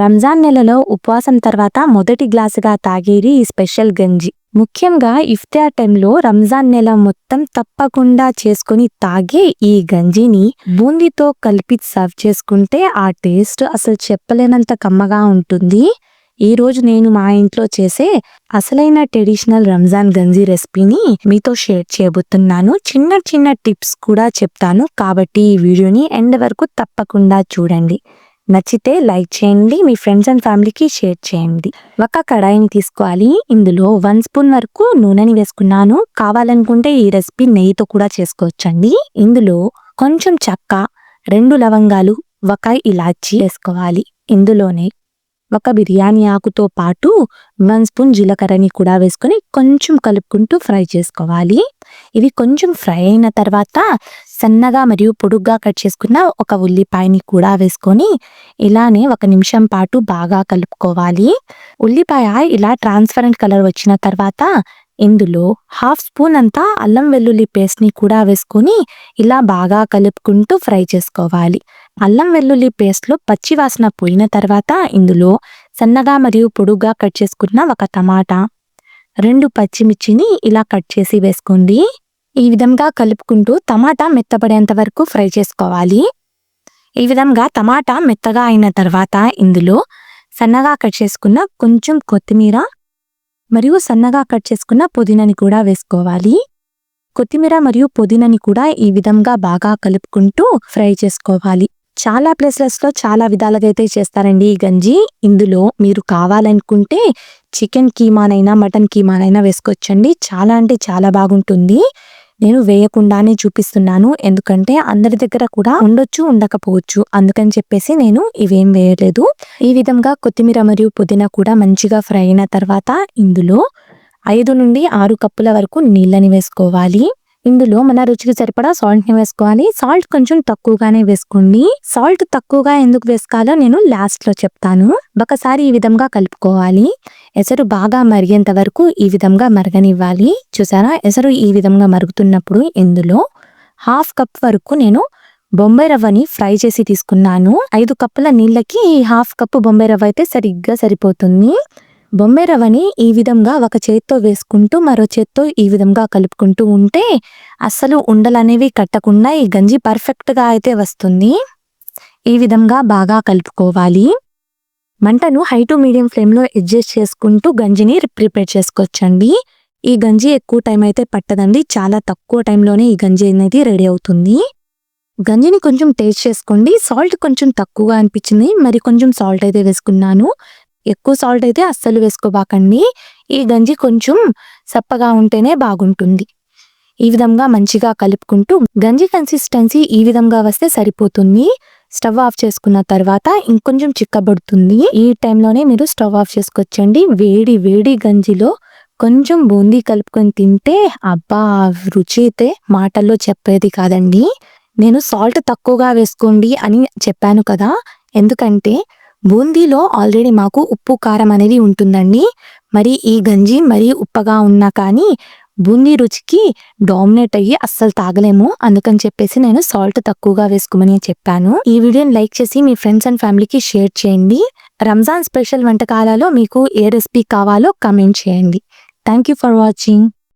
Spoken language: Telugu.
రంజాన్ నెలలో ఉపవాసం తర్వాత మొదటి గ్లాసుగా తాగేది ఈ స్పెషల్ గంజి. ముఖ్యంగా ఇఫ్తార్ టైంలో రంజాన్ నెల మొత్తం తప్పకుండా చేసుకుని తాగే ఈ గంజిని బూందీతో కలిపి సర్వ్ చేసుకుంటే ఆ టేస్ట్ అసలు చెప్పలేనంత కమ్మగా ఉంటుంది. ఈ రోజు నేను మా ఇంట్లో చేసే అసలైన ట్రెడిషనల్ రంజాన్ గంజి రెసిపీని మీతో షేర్ చేయబోతున్నాను. చిన్న చిన్న టిప్స్ కూడా చెప్తాను. కాబట్టి ఈ వీడియోని ఎండ్ వరకు తప్పకుండా చూడండి. నచ్చితే లైక్ చేయండి మీ ఫ్రెండ్స్ అండ్ ఫ్యామిలీకి షేర్ చేయండి. ఒక కడాయిని తీసుకోవాలి. ఇందులో వన్ స్పూన్ వరకు నూనెని వేసుకున్నాను. కావాలనుకుంటే ఈ రెసిపీ నెయ్యితో కూడా చేసుకోవచ్చండి. ఇందులో కొంచెం చక్క రెండు లవంగాలు ఒక ఇలాచి వేసుకోవాలి. ఇందులోనే ఒక బిర్యానీ ఆకుతో పాటు వన్ స్పూన్ జీలకర్రని కూడా వేసుకొని కొంచెం కలుపుకుంటూ ఫ్రై చేసుకోవాలి. ఇవి కొంచెం ఫ్రై అయిన తర్వాత సన్నగా మరియు పొడుగ్గా కట్ చేసుకున్న ఒక ఉల్లిపాయని కూడా వేసుకొని ఇలానే ఒక నిమిషం పాటు బాగా కలుపుకోవాలి. ఉల్లిపాయ ఇలా ట్రాన్స్పరెంట్ కలర్ వచ్చిన తర్వాత ఇందులో హాఫ్ స్పూన్ అంతా అల్లం వెల్లుల్లి పేస్ట్ని కూడా వేసుకొని ఇలా బాగా కలుపుకుంటూ ఫ్రై చేసుకోవాలి. అల్లం వెల్లుల్లి పేస్ట్లో పచ్చివాసన పచ్చి వాసన పోయిన తర్వాత ఇందులో సన్నగా మరియు పొడుగ్గా కట్ చేసుకున్న ఒక టమాటా రెండు పచ్చిమిర్చిని ఇలా కట్ చేసి వేసుకోండి. ఈ విధంగా కలుపుకుంటూ టమాటా మెత్తపడేంత వరకు ఫ్రై చేసుకోవాలి. ఈ విధంగా టమాటా మెత్తగా అయిన తర్వాత ఇందులో సన్నగా కట్ చేసుకున్న కొంచెం కొత్తిమీర మరియు సన్నగా కట్ చేసుకున్న పుదీనాని కూడా వేసుకోవాలి. కొత్తిమీర మరియు పుదీనాని కూడా ఈ విధంగా బాగా కలుపుకుంటూ ఫ్రై చేసుకోవాలి. చాలా ప్లేసెస్లో చాలా విధాలుగా అయితే చేస్తారండి ఈ గంజి. ఇందులో మీరు కావాలనుకుంటే చికెన్ కీమానైనా మటన్ కీమానైనా వేసుకోవచ్చండి. చాలా అంటే చాలా బాగుంటుంది. నేను వేయకుండానే చూపిస్తున్నాను. ఎందుకంటే అందరి దగ్గర కూడా ఉండొచ్చు ఉండకపోవచ్చు. అందుకని చెప్పేసి నేను ఇవేం వేయలేదు. ఈ విధంగా కొత్తిమీర మరియు పుదీనా కూడా మంచిగా ఫ్రై అయిన తర్వాత ఇందులో ఐదు నుండి ఆరు కప్పుల వరకు నీళ్ళని వేసుకోవాలి. ఇందులో మన రుచికి సరిపడా సాల్ట్ని వేసుకోవాలి. సాల్ట్ కొంచెం తక్కువగానే వేసుకోండి. సాల్ట్ తక్కువగా ఎందుకు వేసుకోవాలో నేను లాస్ట్లో చెప్తాను. ఒకసారి ఈ విధంగా కలుపుకోవాలి. ఎసరు బాగా మరిగేంత వరకు ఈ విధంగా మరగనివ్వాలి. చూసారా? ఎసరు ఈ విధంగా మరుగుతున్నప్పుడు ఇందులో హాఫ్ కప్ వరకు నేను బొంబాయి రవ్వని ఫ్రై చేసి తీసుకున్నాను. ఐదు కప్పుల నీళ్ళకి హాఫ్ కప్పు బొంబాయి రవ్వ అయితే సరిగ్గా సరిపోతుంది. బొంబాయి రవ్వని ఈ విధంగా ఒక చేత్తో వేసుకుంటూ మరో చేత్తో ఈ విధంగా కలుపుకుంటూ ఉంటే అస్సలు ఉండలనేవి కట్టకుండా ఈ గంజి పర్ఫెక్ట్గా అయితే వస్తుంది. ఈ విధంగా బాగా కలుపుకోవాలి. మంటను హై టు మీడియం ఫ్లేమ్లో అడ్జస్ట్ చేసుకుంటూ గంజిని ప్రిపేర్ చేసుకోవచ్చండి. ఈ గంజి ఎక్కువ టైం అయితే పట్టదండి. చాలా తక్కువ టైంలోనే ఈ గంజి అనేది రెడీ అవుతుంది. గంజిని కొంచెం టేస్ట్ చేసుకోండి. సాల్ట్ కొంచెం తక్కువగా అనిపించింది. మరి కొంచెం సాల్ట్ అయితే వేసుకున్నాను. ఎక్కువ సాల్ట్ అయితే అస్సలు వేసుకోబాకండి. ఈ గంజి కొంచెం సప్పగా ఉంటేనే బాగుంటుంది. ఈ విధంగా మంచిగా కలుపుకుంటూ గంజి కన్సిస్టెన్సీ ఈ విధంగా వస్తే సరిపోతుంది. స్టవ్ ఆఫ్ చేసుకున్న తర్వాత ఇంకొంచెం చిక్కబడుతుంది. ఈ టైంలోనే మీరు స్టవ్ ఆఫ్ చేసుకొచ్చండి వేడి వేడి గంజిలో కొంచెం బూందీ కలుపుకొని తింటే అబ్బా రుచి అయితే మాటల్లో చెప్పేది కాదండి. నేను సాల్ట్ తక్కువగా వేసుకోండి అని చెప్పాను కదా. ఎందుకంటే బూందీలో ఆల్రెడీ మాకు ఉప్పు కారం అనేది ఉంటుందండి. మరి ఈ గంజి మరీ ఉప్పగా ఉన్నా కానీ బూందీ రుచికి డామినేట్ అయ్యి అస్సలు తాగలేము. అందుకని చెప్పేసి నేను సాల్ట్ తక్కువగా వేసుకోమని చెప్పాను. ఈ వీడియోని లైక్ చేసి మీ ఫ్రెండ్స్ అండ్ ఫ్యామిలీకి షేర్ చేయండి. రంజాన్ స్పెషల్ వంటకాలలో మీకు ఏ రెసిపీ కావాలో కమెంట్ చేయండి. Thank you for watching.